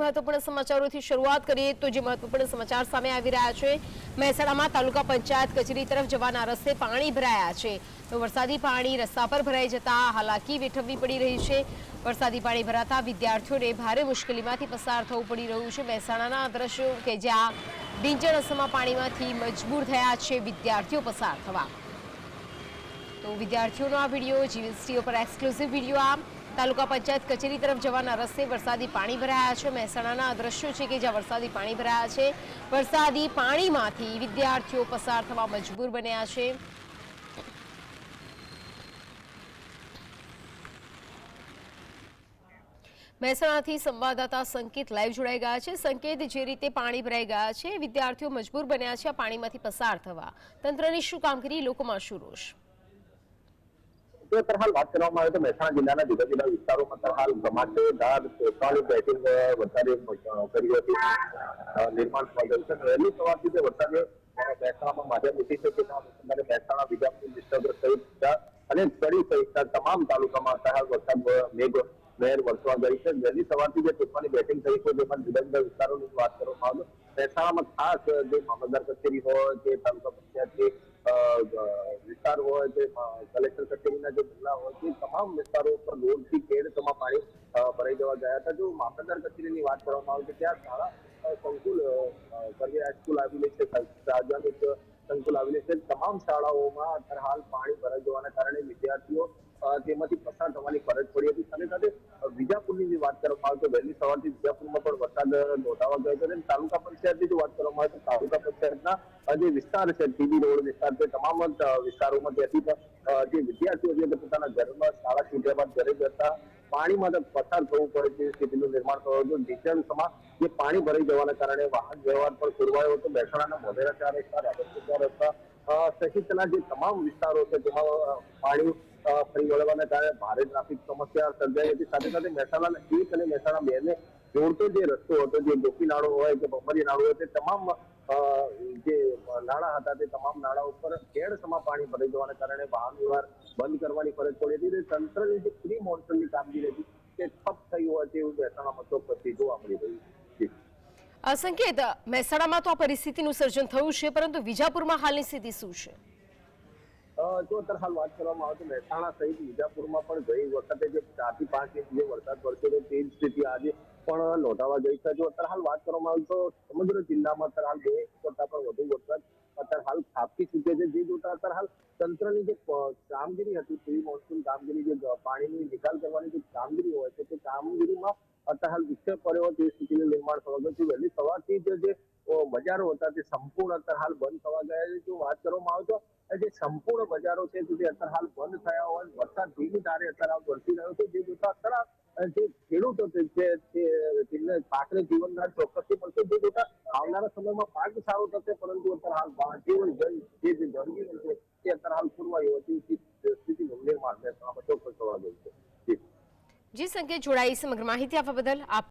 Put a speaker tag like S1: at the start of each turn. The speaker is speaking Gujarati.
S1: મહત્વપૂર્ણ સમાચારોથી શરૂઆત કરીએ તો જે મહત્વપૂર્ણ સમાચાર સામે આવી રહ્યા છે, મહેસાણામાં તાલુકા પંચાયત કચેરી તરફ જવાના રસ્તે પાણી ભરાયા છે. તો વરસાદી પાણી રસ્તા પર ભરાઈ જતા હાલાકી વેઠવવી પડી રહી છે. વરસાદી પાણી ભરાતા વિદ્યાર્થીઓને ભારે મુશ્કેલીમાંથી પસાર થવું પડી રહ્યું છે. મહેસાણાના દ્રશ્યો કે જ્યાં ડીંચણ રસ્તામાં પાણીમાંથી મજબૂર થયા છે વિદ્યાર્થીઓ પસાર થવા. તો વિદ્યાર્થીઓનો આ વીડિયો જીવીસીઓ પર એક્સક્લુઝિવ વીડિયો આ તાલુકા પંચાયત કચેરી તરફ જવાના રસ્તે વરસાદી પાણી ભરાયા છે. મહેસાણાના દ્રશ્યો છે કે જ્યાં વરસાદી પાણી ભરાયા છે. વરસાદી પાણીમાંથી વિદ્યાર્થીઓ પસાર થવા મજબૂર બન્યા છે. મહેસાણાથી સંવાદદાતા સંકેત લાઈવ જોડાઈ ગયા છે. સંકેત, જે રીતે પાણી ભરાઈ ગયા છે, વિદ્યાર્થીઓ મજબૂર બન્યા છે, આ પાણીમાંથી પસાર થવા. તંત્રની શું કામગીરી? લોકોમાં શું રોષ?
S2: જો તરહાલ વાત કરવામાં આવે તો મહેસાણા જિલ્લાના જુદા જુદા વિસ્તારોમાં તરહાલ ધમાકેદાર તોફાની બેટિંગ વરસાદે કરી હતી. નિર્માણ ગયું છે. સવારથી તે વરસાદે મહેસાણામાં માધ્યમ ઉઠી છે તેના અનુસંધાને મહેસાણા વિજાપુર વિસનગર સહિત અને કડી સહિતના તમામ તાલુકામાં તરહાલ વરસાદ મેઘ, મહેર વરસવા ગઈ છે. વહેલી સવારથી જે તોફાની બેટિંગ થઈ છે જેમાં જુદા જુદા વિસ્તારોની વાત કરવામાં આવે તો મહેસાણામાં ખાસ જે મામલતદાર કચેરી હોય કે તાલુકા અ, વિસ્તાર હોય કે કલેક્ટર કચેરીના જે જિલ્લા હોય તે તમામ વિસ્તારો ઉપર લોડથી કેડ તમામ પાણી ભરાઈ જવા ગયા હતા. જો મામલતદાર કચેરીની વાત કરવામાં આવે છે ત્યાં શાળા સંકુલ સર્વે હાઈસ્કૂલ આવેલી છે સાર્વજનિક સંકુલ આવેલી છે. તમામ શાળાઓમાં અત્યારે હાલ પાણી ભરાઈ જવાના કારણે વિદ્યાર્થીઓ તેમાંથી પસાર થવાની ફરજ પડી હતી. સાથે સાથે વિજાપુરની જે વાત કરવામાં આવે તો વહેલી સવારથી પણ વરસાદ નોંધાવા ગયો છે તાલુકા પંચાયતની જો વાત કરવામાં આવે તો તાલુકા પંચાયતના જે વિસ્તાર છે, ટીબી રોડ વિસ્તાર છે, તમામ વિસ્તારોમાં ત્યાંથી જે વિદ્યાર્થીઓ છે પોતાના ઘરમાં શાળા છૂટ્યા બાદ ઘરે જતા પાણીમાં પસાર થવું પડે છે સ્થિતિનું નિર્માણ થયું હતું સમા જે પાણી ભરાઈ જવાના કારણે વાહન વ્યવહાર પણ ખોરવાયો હતો. મહેસાણાના મોઢેરા ચાર રસ્તા રાધનપુર રસ્તા સહિતના જે તમામ વિસ્તારો છે તેમાં પાણી ફરી વળવાના કારણે ભારે ટ્રાફિક સમસ્યા સર્જાઈ હતી. સાથે સાથે મહેસાણાના એક અને મહેસાણા બે ને જોડતો જે રસ્તો હતો જે ગોપી નાળો હોય કે બમરી નાળો હોય તે તમામ જે નાળા હતા તે તમામ નાળા ઉપર કેડસમાં પાણી ભરાઈ જવાના કારણે વાહન વ્યવહાર બંધ કરવાની ફરજ પડી હતી તંત્રની જે પ્રી મોન્સૂનની કામગીરી હતી તે ઠપ થઈ હોય તેવું મહેસાણામાં પરથી જોવા મળી રહ્યું છે.
S1: સંકેત મહેસાણામાં તો આ પરિસ્થિતિનું સર્જન થયું છે પરંતુ વિજાપુરમાં હાલની સ્થિતિ શું છે?
S2: જો અત્યારે હાલ વાત કરવામાં આવે તો મહેસાણા સહિત વિજાપુરમાં પણ ગઈ વખતે જે ચારથી પાંચ ઇંચ જે વરસાદ વરસ્યો તે જ સ્થિતિ આજે પણ નોંધાવા ગઈ છે. જો અત્યારે હાલ વાત કરવામાં આવે તો સમગ્ર જિલ્લામાં અત્યારે હાલ બે કરતા પણ વધુ વરસાદ અત્યારે હાલ ખાબકી ચૂક્યો છે. જે જોતા અત્યારે હાલ તંત્રની જે કામગીરી હતી પ્રી મોન્સૂન કામગીરી, જે પાણીની નિકાલ કરવાની જે કામગીરી હોય છે, તે કામગીરીમાં અત્યારે હાલ વિક્ષેપ પડ્યો. સ્થિતિનું નિર્માણ થવા ગયું વહેલી સવારથી જે બજારો હતા તે સંપૂર્ણ અત્યારે હાલ બંધ થવા ગયા છે. જો વાત કરવામાં આવે તો જે સંપૂર્ણ બજારો છે, તે અત્યારે હાલ બંધ થયા હોય. વરસાદ ધીમી ધારે અત્યારે વરસી રહ્યો છે. જે જોતા અત્યારે જે ખેડૂતો છે તેમને પાકને જીવનદાર ચોક્કસથી મળશે. જે જોતા આવનારા સમયમાં પાક સારો થશે, પરંતુ અત્યારે હાલ જન- જે જે ગરમી છે તે અત્યારે હાલ પૂરવાઈ હતી સ્થિતિ ગંભીર માર્ગે ચોક્કસ થવા ગયું છે.
S1: જી, સંકેત જોડાઈ સમગ્ર માહિતી આપવા બદલ આપ